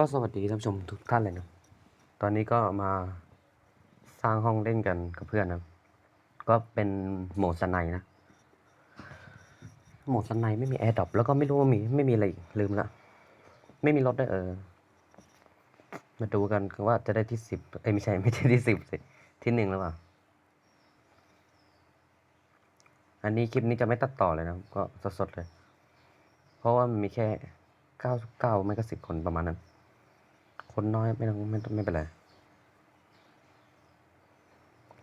ก็สวัสดีท่านผู้ชมทุกท่านเลยนะ ตอนนี้ก็มาสร้างห้องเล่นกันกับเพื่อนนะ ก็เป็นโหมดสไนนะ โหมดสไนไม่มีแอร์ดรอปแล้วก็ไม่รู้ว่ามีไม่มีอะไรลืมละ ไม่มีรถด้วยเออ มาดูกันว่าจะได้ที่สิบเอ้ยไม่ใช่ไม่ใช่ที่สิบสิ ที่หนึ่งแล้วปล่าอันนี้คลิปนี้จะไม่ตัดต่อเลยนะ ก็สดๆเลย เพราะว่ามันมีแค่เก้าเก้าไม่ก็สิบคนประมาณนั้น คนน้อยไม่ต้องไม่ต้องไม่เป็นไร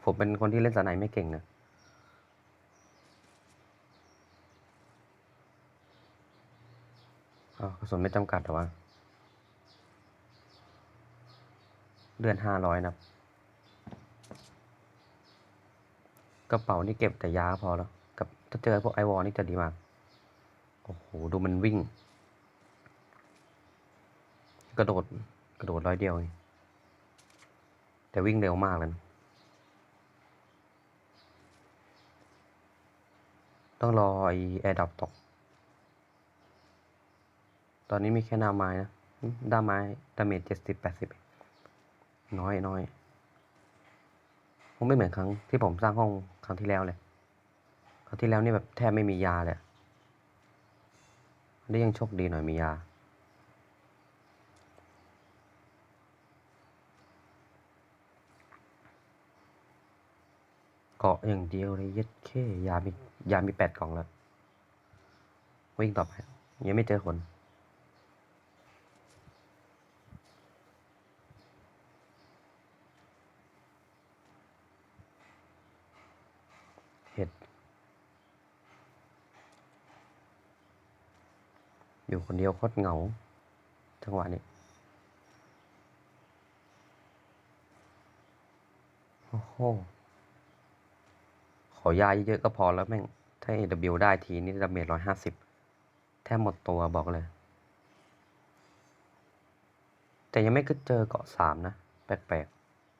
ผมเป็นคนที่เล่นสไนด์ไม่เก่งนะอ้าวกระสุนไม่จำกัดหรอวะ เดือนห้าร้อยนะ กระเป๋านี่เก็บแต่ยาพอแล้ว กับถ้าเจอพวกไอวอลนี่จะดีมาก โอ้โห ดูมันวิ่ง กระโดด กระโดดร้อยเดียวเองแต่วิ่งเร็วมากเลยนะต้องรอไอแอร์ดับตก ตอนนี้มีแค่หน้าไม้นะด้ามไม้ดาเมจเจ็ดสิบแปดสิบน้อยน้อยคงไม่เหมือนครั้งที่ผมสร้างห้องครั้งที่แล้วเลย ครั้งที่แล้วนี่แบบแทบไม่มียาเลยอันนี้ยังโชคดีหน่อยมียาาะอย่างเดียวเลยเย็ดแค่ยามียามีแปดกล่องแล้ว วิ่งต่อไป ยังไม่เจอคนเห็ด อยู่คนเดียวโคตรเหงา จังหวะนี้ โอ้โห อยาเยอะๆก็พอแล้วแม่ง ถ้า AW ได้ทีนี่ดาเมจร้อยห้าสิบแทบหมดตัวบอกเลย แต่ยังไม่เคยเจอเกาะสามนะ แปลก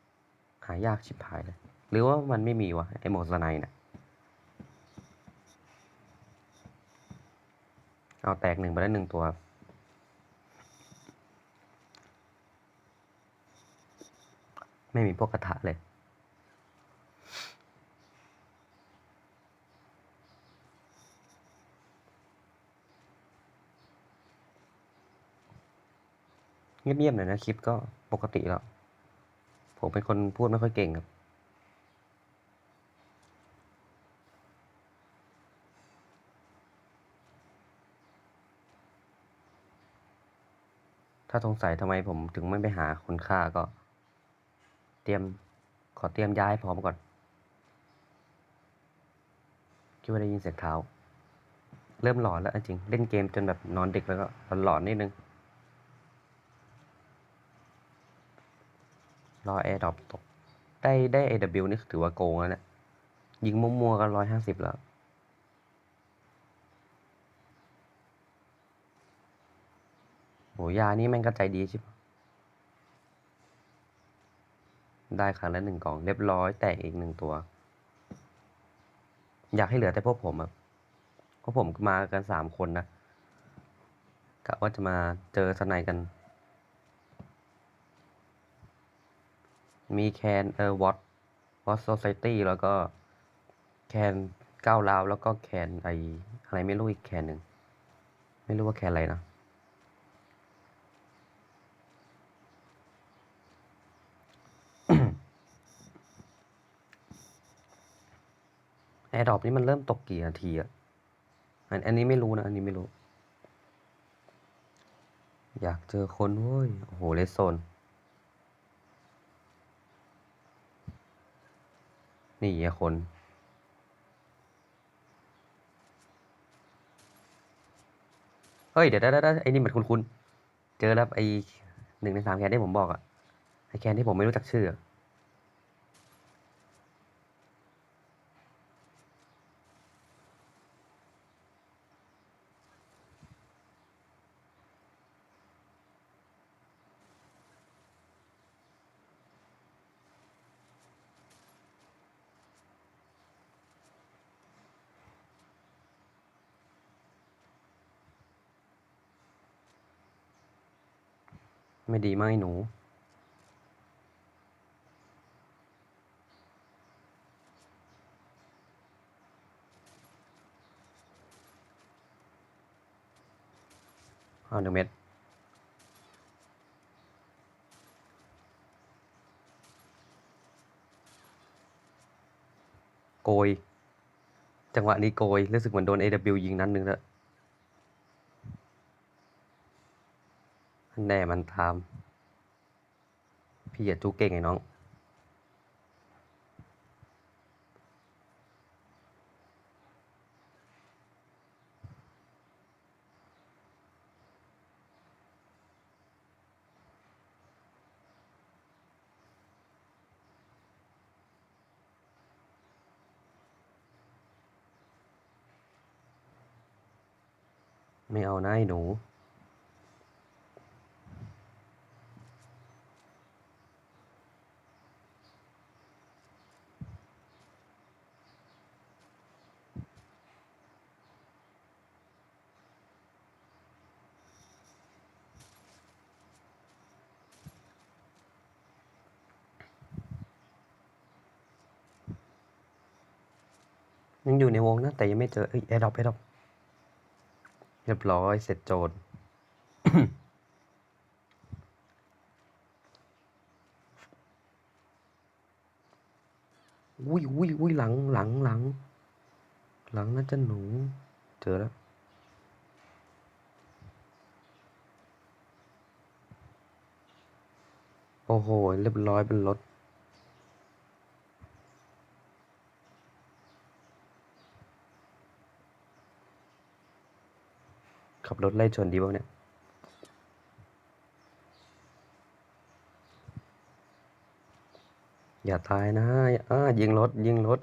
ๆ หายากชิบหายเลย หรือว่ามันไม่มีวะ ไอโหมดสไนเนี่ยเอาแตกหนึ่งไปได้หนึ่งตัวไม่มีพวกกระทะเลย เงียบๆหน่อยนะคลิปก็ปกติแล้ว ผมเป็นคนพูดไม่ค่อยเก่งครับ ถ้าสงสัยทำไมผมถึงไม่ไปหาคนฆ่าก็ เตรียมขอเตรียมย้ายพร้อมก่อนคิดว่าได้ยินเสียงเท้า เริ่มหลอนแล้วจริง เล่นเกมจนแบบนอนดึกแล้วก็หลอนๆนิดนึง รอแอร์ดรอปตก ได้ได้ AW นี่ถือว่าโกงแล้วนะ ยิงมั่วๆกันร้อยห้าสิบแล้วโหยานี่แม่งก็ใจดีใช่ปะได้ครั้งละหนึ่งกล่องเรียบร้อยแตกอีกหนึ่งตัว อยากให้เหลือแต่พวกผมอะเพราะผมมากันสามคนนะกะว่าจะมาเจอสไนกัน มีแคนเออวอตวอตโซซตี้แล้วก็แคนก้าวลาว แล้วก็แคนไออะไรไม่รู้อีกแคนหนึ่ง ไม่รู้ว่าแคนอะไรนะ แอร์ดรอปนี่มันเริ่มตกกี่นาทีอะอันอันนี้ไม่รู้นะ อันนี้ไม่รู้ อยากเจอคนเว้ย โอ้โหเลสโซน นี่อะคนเฮ้ยเดี๋ยวเดี๋ยวเดี๋ยวไอ้นี่มันคุ้นๆเจอแล้วไอ้หนึ่งในสามแคนที่ผมบอกอะไอ้แคนที่ผมไม่รู้จักชื่อ ไม่ดีไหมากหนู เอาหนึ่งเม็ดโกย จังหวะนี้โกย รู้สึกเหมือนโดน AW ยิงนัดหนึ่งแล้ว แน่มันทาม พี่อย่าจู้เก่งไอ้น้อง ไม่เอานะไอ้หนู ยังอยู่ในวงนะ แต่ยังไม่เจอเอ้ยแอร์ดอปแอร์ดอปเรียบร้อยเสร็จโจทย์อุ้ยอุ้ยอุ้ยหลังหลังหลัง หลังน่าจะหนู เจอแล้วโอ้โห เรียบร้อยเป็นรถ ขับรถไล่ชนดีป่ะเนี่ยอย่าตายนะอ่าอ่ายิงรถ ยิงรถ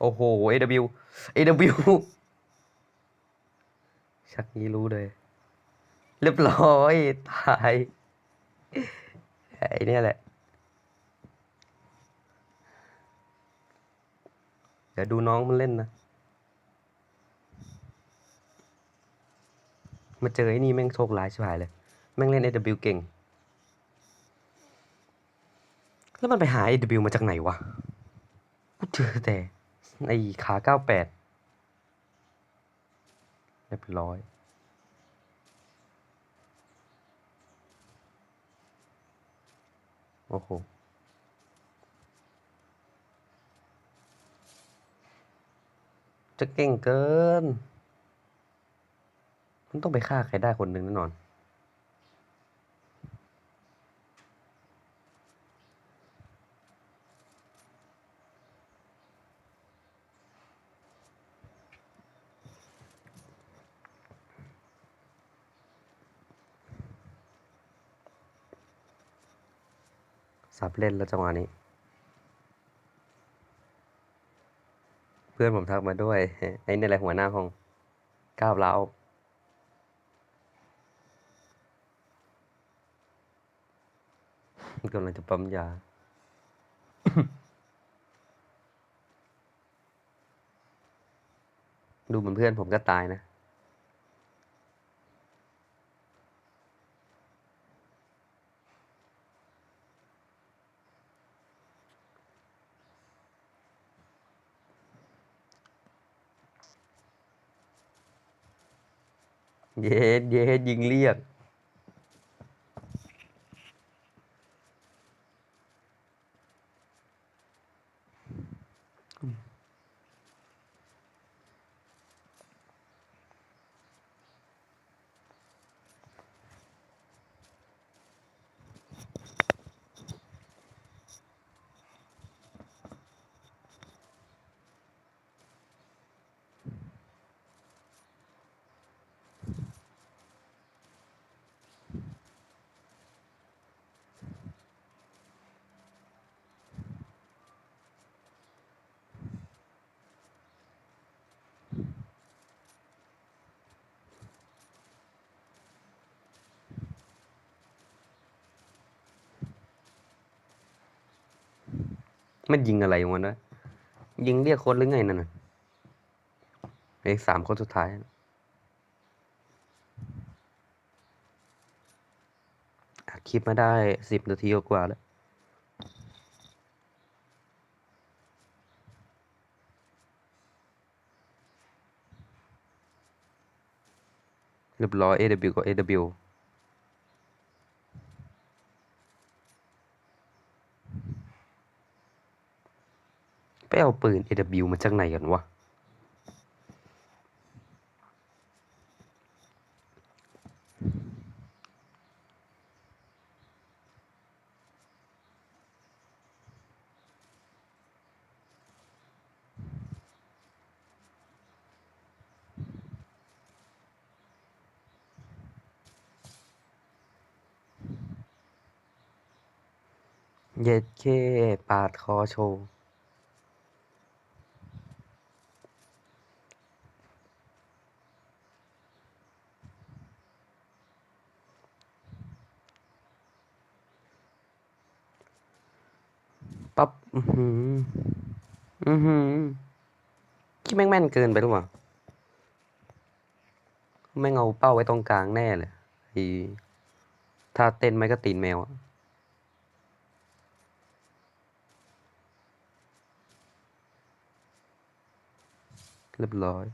โอ้โห AW AW ชักนี้รู้เลย เรียบร้อย ตาย ไอ้เนี่ยแหละ เดี๋ยวดูน้องมันเล่นนะ มาเจอไอ้นี่แม่งโชคร้ายชิบหายเลย แม่งเล่น AW เก่ง แล้วมันไปหา AW มาจากไหนวะ กูเจอแต่ไอ้ขาเก้าแปดเรียบร้อยโอ้โห จะเก่งเกิน มันต้องไปฆ่าใครได้คนหนึ่งแน่นอน สับเล่นแล้วจังหวะนี้ พื่อนผมทักมาด้วย ไอ้นี่แหละหัวหน้าห้องก้าวร้าวกำลังจะปั๊มยา ดูเหมือนเพื่อนผมก็ตายนะ เยสเยสยิงเรียก มันยิงอะไรของมันวะยิงเรียกคนหรือไงนั่นน่ะเหลืออีกสามคนสุดท้ายอัดคลิปมาได้สิบนาทีกว่าแล้วเรียบร้อย AW ก็ AW เอาปืน AW มาจากไหนกันวะ เย็ดเคปาดคอโชว์ ปั๊บอือหืออือหือคิดแม่งแม่นเกินไปหรือเปล่าแม่งเอาเป้าไว้ตรงกลางแน่เลยไอ้ถ้าเต้นไม่ก็ตีนแมวอะเรียบร้อย